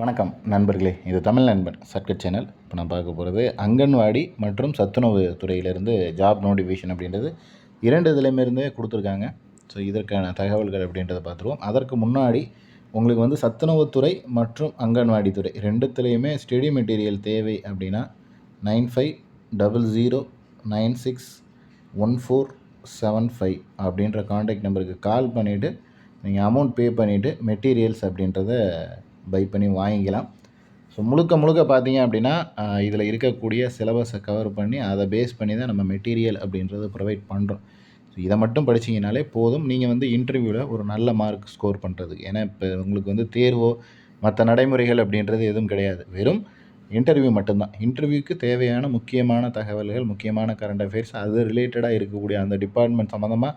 வணக்கம் நண்பர்களே இது தமிழ் நண்பன் சர்க்கட் சேனல். இப்போ நான் பார்க்க போகிறது அங்கன்வாடி மற்றும் சத்துணவு துறையிலேருந்து ஜாப் நோட்டிஃபிகேஷன் அப்படின்றது இரண்டு இதுலேயுமே கொடுத்துருக்காங்க. ஸோ இதற்கான தகவல்கள் அப்படின்றத பார்த்துருவோம். அதற்கு முன்னாடி உங்களுக்கு வந்து சத்துணவுத்துறை மற்றும் அங்கன்வாடி துறை ரெண்டுத்துலேயுமே ஸ்டடி மெட்டீரியல் தேவை அப்படின்னா nine five double zero nine six one four seven five அப்படின்ற காண்டாக்ட் நம்பருக்கு கால் பண்ணிவிட்டு நீங்கள் அமௌண்ட் பே பண்ணிவிட்டு மெட்டீரியல்ஸ் அப்படின்றத பை பண்ணி வாங்கிக்கலாம். ஸோ முழுக்க முழுக்க பார்த்தீங்க அப்படின்னா இதில் இருக்கக்கூடிய சிலபஸை கவர் பண்ணி அதை பேஸ் பண்ணி தான் நம்ம மெட்டீரியல் அப்படின்றத ப்ரொவைட் பண்ணுறோம் ஸோ இதை மட்டும் படிச்சிங்கனாலே போதும். நீங்கள் வந்து இன்டர்வியூவில் ஒரு நல்ல மார்க் ஸ்கோர் பண்ணுறது ஏன்னா இப்போ உங்களுக்கு வந்து தேர்வோ மற்ற நடைமுறைகள் அப்படின்றது எதுவும் கிடையாது. வெறும் இன்டர்வியூ மட்டும்தான். இன்டர்வியூக்கு தேவையான முக்கியமான தகவல்கள் முக்கியமான கரண்ட் அஃபேர்ஸ் அது ரிலேட்டடாக இருக்கக்கூடிய அந்த டிபார்ட்மெண்ட் சம்மந்தமாக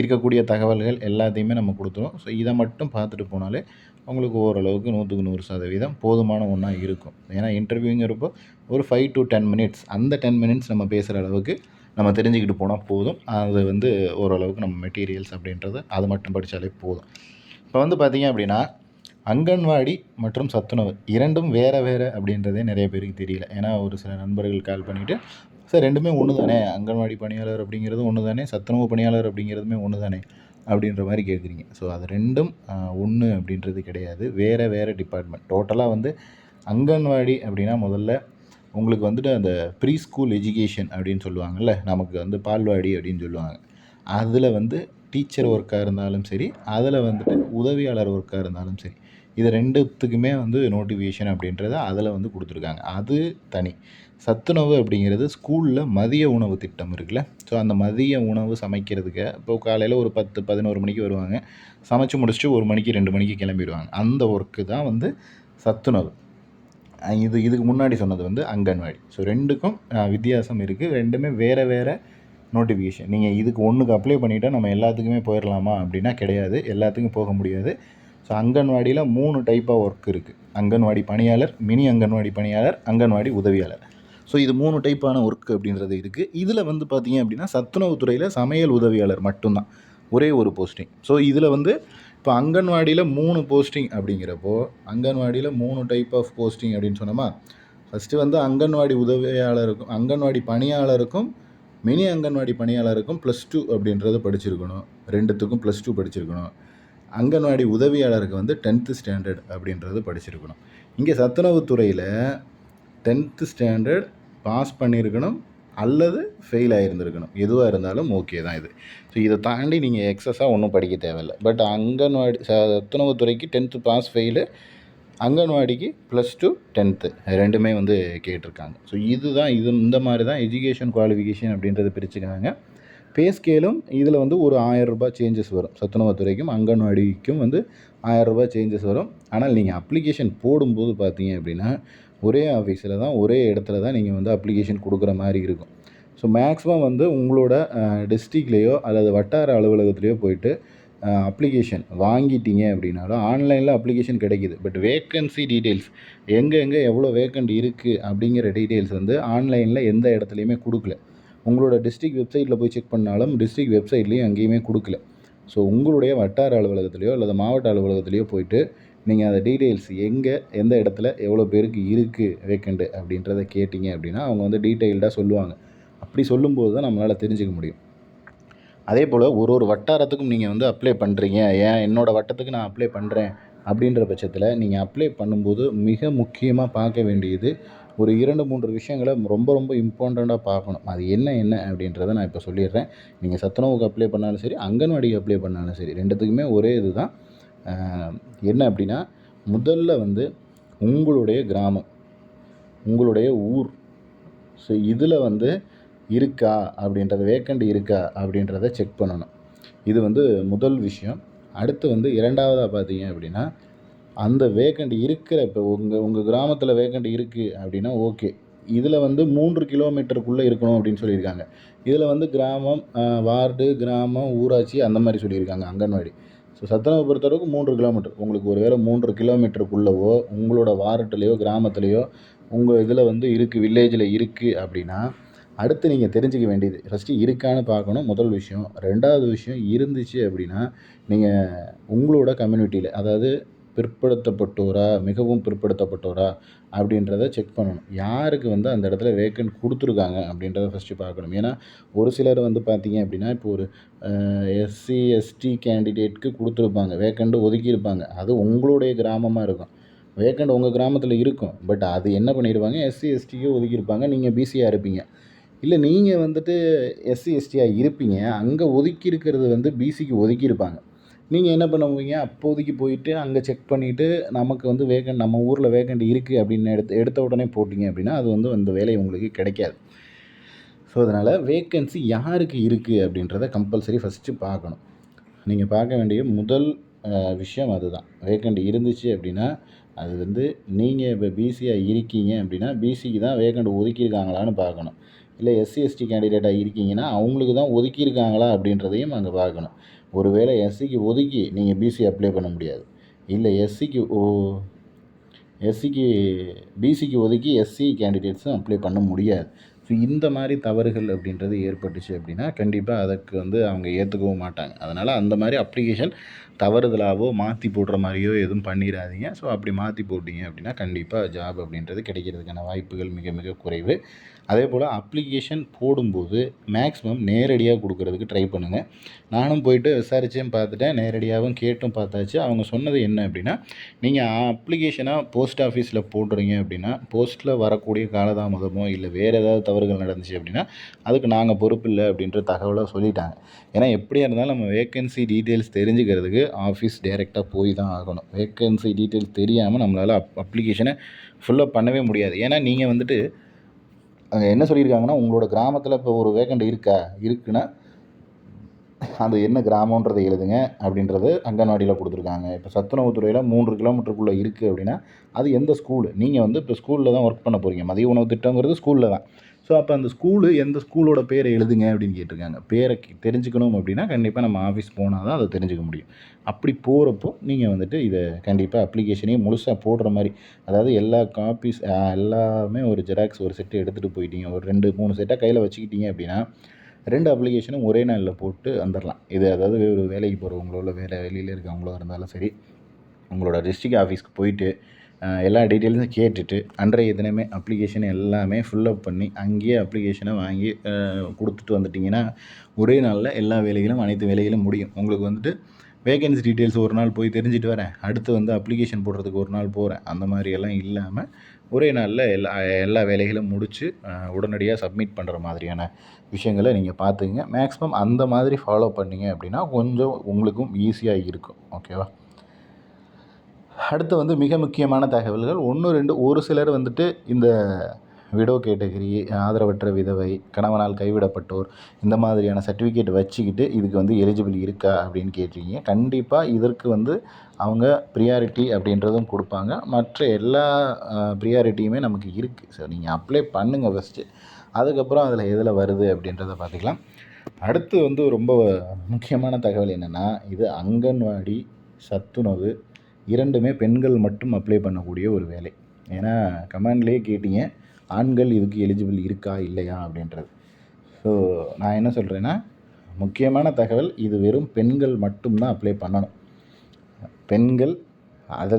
இருக்கக்கூடிய தகவல்கள் எல்லாத்தையுமே நம்ம கொடுத்துருவோம். ஸோ இதை மட்டும் பார்த்துட்டு போனாலே உங்களுக்கு ஓரளவுக்கு நூற்றுக்கு நூறு சதவீதம் போதுமான ஒன்றா இருக்கும். ஏன்னா இன்டர்வியூங்கிறப்போ ஒரு ஃபைவ் டு டென் மினிட்ஸ் அந்த டென் மினிட்ஸ் நம்ம பேசுகிற அளவுக்கு நம்ம தெரிஞ்சுக்கிட்டு போனால் போதும். அது வந்து ஓரளவுக்கு நம்ம மெட்டீரியல்ஸ் அப்படின்றது அது மட்டும் படித்தாலே போதும். இப்போ வந்து பார்த்திங்க அப்படின்னா அங்கன்வாடி மற்றும் சத்துணவு இரண்டும் வேறு வேறு அப்படின்றதே நிறைய பேருக்கு தெரியல. ஏன்னா ஒரு சில நண்பர்கள் கால் பண்ணிவிட்டு சார் ரெண்டுமே ஒன்று தானே அங்கன்வாடி பணியாளர் அப்படிங்கிறது ஒன்று தானே சத்துணவு பணியாளர் அப்படிங்கிறதுமே ஒன்று தானே அப்படின்ற மாதிரி கேட்குறீங்க. ஸோ அது ரெண்டும் ஒன்று அப்படின்றது கிடையாது. வேறு வேறு டிபார்ட்மெண்ட் டோட்டலாக வந்து அங்கன்வாடி அப்படின்னா முதல்ல உங்களுக்கு வந்துட்டு அந்த ப்ரீ ஸ்கூல் எஜுகேஷன் அப்படின்னு சொல்லுவாங்கள்ல நமக்கு வந்து பால்வாடி அப்படின்னு சொல்லுவாங்க. அதில் வந்து டீச்சர் ஒர்க்காக இருந்தாலும் சரி அதில் வந்துட்டு உதவியாளர் ஒர்க்காக இருந்தாலும் சரி இது ரெண்டுத்துக்குமே வந்து நோட்டிஃபிகேஷன் அப்படின்றத அதில் வந்து கொடுத்துருக்காங்க. அது தனி. சத்துணவு அப்படிங்கிறது ஸ்கூலில் மதிய உணவு திட்டம் இருக்குல்ல. ஸோ அந்த மதிய உணவு சமைக்கிறதுக்கு இப்போ காலையில் ஒரு பத்து பதினோரு மணிக்கு வருவாங்க. சமைச்சு முடிச்சுட்டு ஒரு மணிக்கு ரெண்டு மணிக்கு கிளம்பிடுவாங்க. அந்த ஒர்க்கு தான் வந்து சத்துணவு இது இதுக்கு முன்னாடி சொன்னது வந்து அங்கன்வாடி. ஸோ ரெண்டுக்கும் வித்தியாசம் இருக்குது ரெண்டுமே வேறு வேறு நோட்டிஃபிகேஷன் நீங்கள் இதுக்கு ஒன்றுக்கு அப்ளை பண்ணிவிட்டால் நம்ம எல்லாத்துக்குமே போயிடலாமா அப்படின்னா கிடையாது. எல்லாத்துக்கும் போக முடியாது. ஸோ அங்கன்வாடியில் மூணு டைப்பாக ஒர்க் இருக்குது அங்கன்வாடி பணியாளர் மினி அங்கன்வாடி பணியாளர் அங்கன்வாடி உதவியாளர். ஸோ இது மூணு டைப்பான ஒர்க் அப்படின்றது இருக்குது இதில் வந்து பார்த்திங்க அப்படின்னா சத்துணவுத்துறையில் சமையல் உதவியாளர் மட்டும்தான். ஒரே ஒரு போஸ்டிங் ஸோ இதில் வந்து இப்போ அங்கன்வாடியில் மூணு போஸ்டிங் அப்படிங்கிறப்போ அங்கன்வாடியில் மூணு டைப் ஆஃப் போஸ்டிங் அப்படின்னு சொன்னோமா? ஃபஸ்ட்டு வந்து அங்கன்வாடி உதவியாளருக்கும் அங்கன்வாடி பணியாளருக்கும் மினி அங்கன்வாடி பணியாளருக்கும் ப்ளஸ் டூ அப்படின்றத படிச்சிருக்கணும். ரெண்டுத்துக்கும் ப்ளஸ் டூ படிச்சிருக்கணும். அங்கன்வாடி உதவியாளருக்கு வந்து டென்த்து ஸ்டாண்டர்ட் அப்படின்றது படிச்சிருக்கணும். இங்கே சத்துணவுத்துறையில் டென்த்து ஸ்டாண்டர்ட் பாஸ் பண்ணியிருக்கணும் அல்லது ஃபெயில் ஆகியிருந்திருக்கணும் எதுவாக இருந்தாலும் ஓகே தான் இது. ஸோ இதை தாண்டி நீங்கள் எக்ஸஸாக ஒன்றும் படிக்க தேவையில்லை. பட் அங்கன்வாடி சத்துணவுத்துறைக்கு டென்த்து பாஸ் ஃபெயிலு அங்கன்வாடிக்கு ப்ளஸ் டூ டென்த்து ரெண்டுமே வந்து கேட்டிருக்காங்க. ஸோ இதுதான் இது இந்த மாதிரி தான் எஜுகேஷன் குவாலிஃபிகேஷன் அப்படின்றத பிரிச்சுக்கிறாங்க. பே ஸ்கேலும் இதில் வந்து ஒரு ஆயரரூபா சேஞ்சஸ் வரும். சத்துணவுத்துறைக்கும் அங்கன்வாடிக்கும் வந்து ஆயரரூபா சேஞ்சஸ் வரும். ஆனால் நீங்கள் அப்ளிகேஷன் போடும்போது பார்த்தீங்க அப்படின்னா ஒரே ஆஃபீஸில் தான் ஒரே இடத்துல தான் நீங்கள் வந்து அப்ளிகேஷன் கொடுக்குற மாதிரி இருக்கும். ஸோ மேக்ஸிமம் வந்து உங்களோட டிஸ்ட்ரிக்ட்லேயோ அல்லது வட்டார அலுவலகத்துலேயோ போயிட்டு அப்ளிகேஷன் வாங்கிட்டீங்க அப்படின்னாலும் ஆன்லைனில் அப்ளிகேஷன் கிடைக்கிது. பட் வேக்கன்சி டீட்டெயில்ஸ் எங்கே எங்கே எவ்வளோ வேக்கண்ட் இருக்குது அப்படிங்கிற டீட்டெயில்ஸ் வந்து ஆன்லைனில் எந்த இடத்துலையுமே கொடுக்கல. உங்களோட டிஸ்ட்ரிக் வெப்சைட்டில் போய் செக் பண்ணாலும் டிஸ்ட்ரிக் வெப்சைட்லேயும் எங்கேயுமே கொடுக்கல. ஸோ உங்களுடைய வட்டார அலுவலகத்துலேயோ அல்லது மாவட்ட அலுவலகத்துலேயோ போயிட்டு நீங்கள் அந்த டீட்டெயில்ஸ் எங்கே எந்த இடத்துல எவ்வளோ பேருக்கு இருக்குது வேக்கண்ட்டு அப்படின்றத கேட்டிங்க அப்படின்னா அவங்க வந்து டீட்டெயில்டாக சொல்லுவாங்க. அப்படி சொல்லும்போது தான் நம்மளால் தெரிஞ்சுக்க முடியும். அதே போல் ஒரு ஒரு வட்டாரத்துக்கும் நீங்கள் வந்து அப்ளை பண்ணுறீங்க ஏன் என்னோடய வட்டத்துக்கு நான் அப்ளை பண்ணுறேன் அப்படின்ற பட்சத்தில் நீங்கள் அப்ளை பண்ணும்போது மிக முக்கியமாக பார்க்க வேண்டியது ஒரு இரண்டு மூன்று விஷயங்களை ரொம்ப ரொம்ப இம்பார்ட்டண்ட்டாக பார்க்கணும். அது என்ன என்ன அப்படின்றத நான் இப்போ சொல்லிடுறேன். நீங்கள் சத்துணவுக்கு அப்ளை பண்ணாலும் சரி அங்கன்வாடிக்கு அப்ளை பண்ணாலும் சரி ரெண்டுத்துக்குமே ஒரே இது தான் என்ன அப்படின்னா முதல்ல வந்து உங்களுடைய கிராமம் உங்களுடைய ஊர். ஸோ இதில் வந்து இருக்கா அப்படின்றத வேக்கண்ட் இருக்கா அப்படின்றத செக் பண்ணணும். இது வந்து முதல் விஷயம். அடுத்து வந்து இரண்டாவதாக பார்த்தீங்க அப்படின்னா அந்த வேக்கண்ட் இருக்கிற இப்போ உங்கள் உங்கள் கிராமத்தில் வேக்கண்ட் இருக்குது அப்படின்னா ஓகே இதில் வந்து மூன்று கிலோமீட்டருக்குள்ளே இருக்கணும் அப்படின்னு சொல்லியிருக்காங்க. இதில் வந்து கிராமம் வார்டு கிராமம் ஊராட்சி அந்த மாதிரி சொல்லியிருக்காங்க அங்கன்வாடி. ஸோ சத்துணவை பொறுத்தளவுக்கு மூன்று கிலோமீட்டர் உங்களுக்கு ஒரு வேளை மூன்று கிலோமீட்டருக்குள்ளவோ உங்களோட வார்டுலேயோ கிராமத்துலேயோ உங்கள் இதில் வந்து இருக்குது வில்லேஜில் இருக்குது அப்படின்னா அடுத்து நீங்கள் தெரிஞ்சுக்க வேண்டியது ஃபஸ்ட்டு இருக்கான்னு பார்க்கணும் முதல் விஷயம். ரெண்டாவது விஷயம் இருந்துச்சு அப்படின்னா நீங்கள் உங்களோட கம்யூனிட்டியில் அதாவது பிற்படுத்தப்பட்டோரா? மிகவும் பிற்படுத்தப்பட்டோரா? அப்படின்றத செக் பண்ணணும். யாருக்கு வந்து அந்த இடத்துல வேக்கண்ட் கொடுத்துருக்காங்க அப்படின்றத ஃபஸ்ட்டு பார்க்கணும். ஏன்னா ஒரு சிலர் வந்து பார்த்தீங்க அப்படின்னா இப்போ ஒரு எஸ்சி எஸ்டி கேண்டிடேட்க்கு கொடுத்துருப்பாங்க. வேக்கண்ட்டு ஒதுக்கியிருப்பாங்க. அது உங்களுடைய கிராமமாக இருக்கும். வேக்கண்ட் உங்கள் கிராமத்தில் இருக்கும். பட் அது என்ன பண்ணிடுவாங்க எஸ்சி எஸ்டிக்கு ஒதுக்கியிருப்பாங்க. நீங்கள் பிசியாக இருப்பீங்க. இல்லை நீங்கள் வந்துட்டு எஸ்சி எஸ்டியாக இருப்பீங்க. அங்கே ஒதுக்கி இருக்கிறது வந்து பிசிக்கு ஒதுக்கியிருப்பாங்க. நீங்கள் என்ன பண்ணுவீங்க? அப்போதைக்கு போயிட்டு அங்கே செக் பண்ணிவிட்டு நமக்கு வந்து வேக்கண்ட் நம்ம ஊரில் வேகண்ட் இருக்குது அப்படின்னு எடுத்து எடுத்த உடனே போட்டிங்க அப்படின்னா அது வந்து அந்த வேலை உங்களுக்கு கிடைக்காது. ஸோ அதனால் வேக்கன்சி யாருக்கு இருக்குது அப்படின்றத கம்பல்சரி ஃபஸ்ட்டு பார்க்கணும். நீங்கள் பார்க்க வேண்டிய முதல் விஷயம் அதுதான். வேக்கண்ட் இருந்துச்சு அப்படின்னா அது வந்து நீங்கள் இப்போ பிசியாக இருக்கீங்க அப்படின்னா பிசிக்கு தான் வேக்கண்ட் ஒதுக்கியிருக்காங்களான்னு பார்க்கணும். இல்லை எஸ்சி எஸ்டி கேண்டிடேட்டாக இருக்கீங்கன்னா அவங்களுக்கு தான் ஒதுக்கியிருக்காங்களா அப்படின்றதையும் அங்கே பார்க்கணும். ஒருவேளை எஸ்சிக்கு ஒதுக்கி நீங்கள் பிசி அப்ளை பண்ண முடியாது. இல்லை எஸ்சிக்கு ஓ எஸ்சிக்கு பிசிக்கு ஒதுக்கி எஸ்சி கேண்டிடேட்ஸும் அப்ளை பண்ண முடியாது. ஸோ இந்த மாதிரி தவறுகள் அப்படின்றது ஏற்பட்டுச்சு அப்படின்னா கண்டிப்பாக அதற்கு வந்து அவங்க ஏற்றுக்கவும் மாட்டாங்க. அதனால் அந்த மாதிரி அப்ளிகேஷன் தவறுதலாகவோ மாற்றி போடுற மாதிரியோ எதுவும் பண்ணிடாதீங்க. ஸோ அப்படி மாற்றி போட்டீங்க அப்படின்னா கண்டிப்பாக ஜாப் அப்படின்றது கிடைக்கிறதுக்கான வாய்ப்புகள் மிக மிக குறைவு. அதே போல் அப்ளிகேஷன் போடும்போது மேக்ஸிமம் நேரடியாக கொடுக்கறதுக்கு ட்ரை பண்ணுங்கள் நானும் போயிட்டு விசாரித்தேன் பார்த்துட்டேன். நேரடியாகவும் கேட்டும் பார்த்தாச்சு. அவங்க சொன்னது என்ன அப்படின்னா நீங்கள் அப்ளிகேஷனாக போஸ்ட் ஆஃபீஸில் போடுறீங்க அப்படின்னா போஸ்ட்டில் வரக்கூடிய காலதாமதமோ இல்லை வேறு ஏதாவது தவறுகள் நடந்துச்சு அப்படின்னா அதுக்கு நாங்கள் பொறுப்பு இல்லை அப்படின்ற தகவலை சொல்லிட்டாங்க. ஏன்னா எப்படியா இருந்தாலும் நம்ம வேக்கன்சி டீட்டெயில்ஸ் தெரிஞ்சுக்கிறதுக்கு ஆஃபீஸ் டைரெக்டாக போய் தான் ஆகணும். வேக்கன்சி டீட்டெயில்ஸ் தெரியாமல் நம்மளால் அப் அப்ளிகேஷனை ஃபுல்லப் பண்ணவே முடியாது. ஏன்னா நீங்கள் வந்துட்டு அங்கே என்ன சொல்லியிருக்காங்கன்னா உங்களோட கிராமத்தில் இப்போ ஒரு வேக்கண்ட் இருக்கா? இருக்குன்னா அது என்ன கிராமன்றதை எழுதுங்க அப்படின்றது அங்கன்வாடியில் கொடுத்துருக்காங்க. இப்போ சத்துணவுத்துறையில் மூன்று கிலோமீட்டருக்குள்ளே இருக்குது அப்படின்னா அது எந்த ஸ்கூலு நீங்கள் வந்து இப்போ ஸ்கூலில் தான் ஒர்க் பண்ண போகிறீங்க மதிய உணவு திட்டங்கிறது ஸ்கூலில் தான். ஸோ அப்போ அந்த ஸ்கூலு எந்த ஸ்கூலோட பேரை எழுதுங்க அப்படின்னு கேட்டிருக்காங்க. பேரை தெரிஞ்சுக்கணும் அப்படின்னா கண்டிப்பாக நம்ம ஆஃபீஸ் போனால் தான் அதை தெரிஞ்சுக்க முடியும். அப்படி போகிறப்போ நீங்கள் வந்துட்டு இதை கண்டிப்பாக அப்ளிகேஷனையும் முழுசாக போடுற மாதிரி அதாவது எல்லா காப்பீஸ் எல்லாமே ஒரு ஜெராக்ஸ் ஒரு செட்டு எடுத்துகிட்டு போயிட்டீங்க. ஒரு ரெண்டு மூணு செட்டாக கையில் வச்சுக்கிட்டீங்க அப்படின்னா ரெண்டு அப்ளிகேஷனும் ஒரே நாளில் போட்டு வந்துடலாம் இது அதாவது ஒரு வேலைக்கு போகிறவங்களோ இல்லை வேறு வெளியில் இருக்கவங்களோ இருந்தாலும் சரி உங்களோட டிஸ்ட்ரிக்ட் ஆஃபீஸ்க்கு போயிட்டு எல்லா டீட்டெயில்ஸும் கேட்டுட்டு அன்றைய தினமே அப்ளிகேஷன் எல்லாமே ஃபில்லப் பண்ணி அங்கேயே அப்ளிகேஷனை வாங்கி கொடுத்துட்டு வந்துட்டிங்கன்னா ஒரே நாளில் எல்லா வேலைகளும் அனைத்து வேலைகளும் முடியும். உங்களுக்கு வந்துட்டு வேகன்சி டீட்டெயில்ஸ் ஒரு நாள் போய் தெரிஞ்சுட்டு வரேன். அடுத்து வந்து அப்ளிகேஷன் போடுறதுக்கு ஒரு நாள் போகிறேன் அந்த மாதிரியெல்லாம் இல்லாமல் ஒரே நாளில் எல்லா எல்லா வேலைகளும் முடித்து உடனடியாக சப்மிட் பண்ணுற மாதிரியான விஷயங்களை நீங்கள் பார்த்துக்குங்க. மேக்ஸிமம் அந்த மாதிரி ஃபாலோ பண்ணீங்க அப்படின்னா கொஞ்சம் உங்களுக்கும் ஈஸியாக இருக்கும். ஓகேவா அடுத்து வந்து மிக முக்கியமான தகவல்கள். ஒன்று ரெண்டு ஒரு சிலர் வந்துட்டு இந்த விடோ கேட்டகரி ஆதரவற்ற விதவை கணவனால் கைவிடப்பட்டோர் இந்த மாதிரியான சர்டிஃபிகேட் வச்சுக்கிட்டு இதுக்கு வந்து எலிஜிபிள் இருக்கா அப்படின்னு கேட்டிருக்கீங்க. கண்டிப்பாக இதற்கு வந்து அவங்க ப்ரியாரிட்டி அப்படின்றதும் கொடுப்பாங்க. மற்ற எல்லா ப்ரியாரிட்டியுமே நமக்கு இருக்குது ஸோ நீங்கள் அப்ளை பண்ணுங்கள் ஃபஸ்ட்டு அதுக்கப்புறம் அதில் எதில் வருது அப்படின்றத பார்த்துக்கலாம். அடுத்து வந்து ரொம்ப முக்கியமான தகவல் என்னென்னா இது அங்கன்வாடி சத்துணவு இரண்டுமே பெண்கள் மட்டும் அப்ளை பண்ணக்கூடிய ஒரு வேலை. ஏன்னா கமெண்ட்லேயே கேட்டீங்க ஆண்கள் இதுக்கு எலிஜிபிள் இருக்கா இல்லையா அப்படின்றது. ஸோ நான் என்ன சொல்கிறேன்னா முக்கியமான தகவல் இது வெறும் பெண்கள் மட்டும்தான் அப்ளை பண்ணணும். பெண்கள் அதை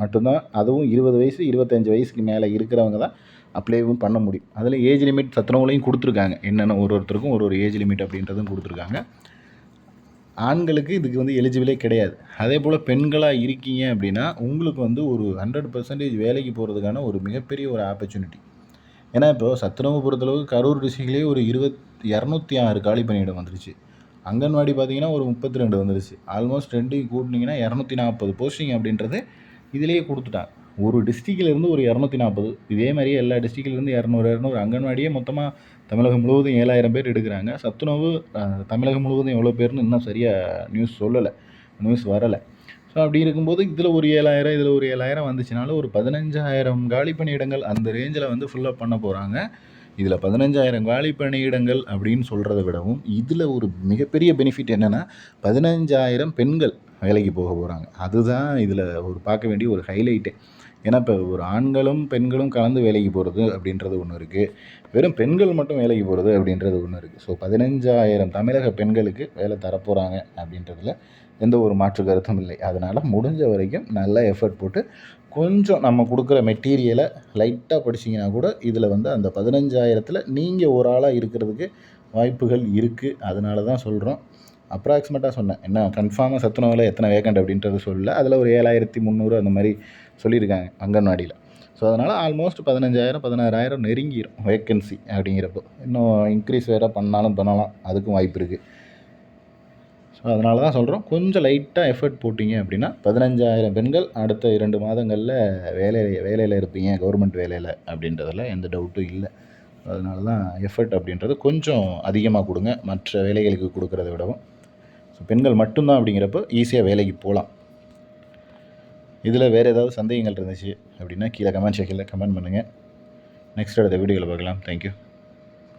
மட்டும்தான் அதுவும் இருபது வயசு இருபத்தஞ்சி வயசுக்கு மேலே இருக்கிறவங்க தான் அப்ளைவும் பண்ண முடியும். அதில் ஏஜ் லிமிட் சத்துணவுலையும் கொடுத்துருக்காங்க. என்னென்ன ஒரு ஒருத்தருக்கும் ஒரு ஒரு ஏஜ் லிமிட் அப்படின்றதும் கொடுத்துருக்காங்க. ஆண்களுக்கு இதுக்கு வந்து எலிஜிபிளே கிடையாது. அதே போல் பெண்களாக இருக்கீங்க அப்படின்னா உங்களுக்கு வந்து ஒரு ஹண்ட்ரட் பர்சன்டேஜ் வேலைக்கு போகிறதுக்கான ஒரு மிகப்பெரிய ஒரு ஆப்பர்ச்சுனிட்டி ஏன்னா இப்போ சத்துணவு பொறுத்தளவுக்கு கரூர் டிஸ்ட்ரிக்ட்லேயே ஒரு இருபத் இரநூத்தி ஆறு காலி பணியிடம் வந்துருச்சு. அங்கன்வாடி பார்த்தீங்கன்னா ஒரு முப்பத்தி ரெண்டு வந்துருச்சு. ஆல்மோஸ்ட் ரெண்டையும் கூட்டினீங்கன்னா இரநூத்தி நாற்பது போஸ்டிங் அப்படின்றது இதிலேயே கொடுத்துட்டாங்க. ஒரு டிஸ்ட்ரிக்டிலேருந்து ஒரு இரநூத்தி நாற்பது இதே மாதிரியே எல்லா டிஸ்ட்ரிக்ட்லேருந்து இரநூறு இரநூறு அங்கன்வாடியே மொத்தமாக தமிழகம் முழுவதும் ஏழாயிரம் பேர் எடுக்கிறாங்க. சத்துணவு தமிழகம் முழுவதும் எவ்வளோ பேர்னு இன்னும் சரியாக நியூஸ் சொல்லலை. நியூஸ் வரலை. ஸோ அப்படி இருக்கும்போது இதில் ஒரு ஏழாயிரம் இதில் ஒரு ஏழாயிரம் வந்துச்சுனாலும் ஒரு பதினஞ்சாயிரம் காலி பணியிடங்கள் அந்த ரேஞ்சில் வந்து ஃபுல்லாக பண்ண போகிறாங்க இதில் பதினஞ்சாயிரம் காலி பணியிடங்கள் அப்படின்னு சொல்கிறத விடவும் இதில் ஒரு மிகப்பெரிய பெனிஃபிட் என்னென்னா பதினஞ்சாயிரம் பெண்கள் வேலைக்கு போக போகிறாங்க அதுதான் இதில் ஒரு பார்க்க வேண்டிய ஒரு ஹைலைட்டு ஏன்னா இப்போ ஒரு ஆண்களும் பெண்களும் கலந்து வேலைக்கு போகிறது அப்படின்றது ஒன்று இருக்குது வெறும் பெண்கள் மட்டும் வேலைக்கு போகிறது அப்படின்றது ஒன்று இருக்குது ஸோ பதினஞ்சாயிரம் தமிழக பெண்களுக்கு வேலை தரப்போகிறாங்க அப்படின்றதுல எந்த ஒரு மாற்று கருத்தும் இல்லை. அதனால் முடிஞ்ச வரைக்கும் நல்லா எஃபர்ட் போட்டு கொஞ்சம் நம்ம கொடுக்குற மெட்டீரியலை லைட்டாக படிச்சிங்கன்னா கூட இதில் வந்து அந்த பதினஞ்சாயிரத்தில் நீங்கள் ஒரு ஆளாக இருக்கிறதுக்கு வாய்ப்புகள் இருக்குது அதனால தான் சொல்கிறோம் அப்ராக்சிமேட்டாக சொன்னேன். என்ன கன்ஃபார்மாக சத்துணவில் எத்தனை வேக்கண்ட் அப்படின்றது சொல்லல. அதில் ஒரு ஏழாயிரத்தி முந்நூறு அந்த மாதிரி சொல்லியிருக்காங்க அங்கன்வாடியில். ஸோ அதனால் ஆல்மோஸ்ட் பதினஞ்சாயிரம் பதினாறாயிரம் நெருங்கிடும் வேக்கன்சி அப்படிங்கிறப்போ. இன்னும் இன்க்ரீஸ் வேறு பண்ணாலும் பண்ணலாம். அதுக்கும் வாய்ப்பு இருக்குது ஸோ அதனால தான் சொல்கிறோம் கொஞ்சம் லைட்டாக எஃபர்ட் போட்டிங்க அப்படின்னா பதினஞ்சாயிரம் பெண்கள் அடுத்த இரண்டு மாதங்களில் வேலை வேலையில் இருப்பீங்க கவர்மெண்ட் வேலையில் அப்படின்றதில் எந்த டவுட்டும் இல்லை. அதனால தான் எஃபர்ட் அப்படின்றது கொஞ்சம் அதிகமாக கொடுங்க. மற்ற வேலைகளுக்கு கொடுக்குறத விடவும். ஸோ பெண்கள் மட்டும்தான் அப்படிங்கிறப்போ ஈஸியாக வேலைக்கு போகலாம். இதில் வேறு ஏதாவது சந்தேகங்கள் இருந்துச்சு அப்படின்னா கீழே கமெண்ட் செக்கில் கமெண்ட் பண்ணுங்கள் நெக்ஸ்ட் அடுத்த வீடியோவில் பார்க்கலாம். தேங்க்யூ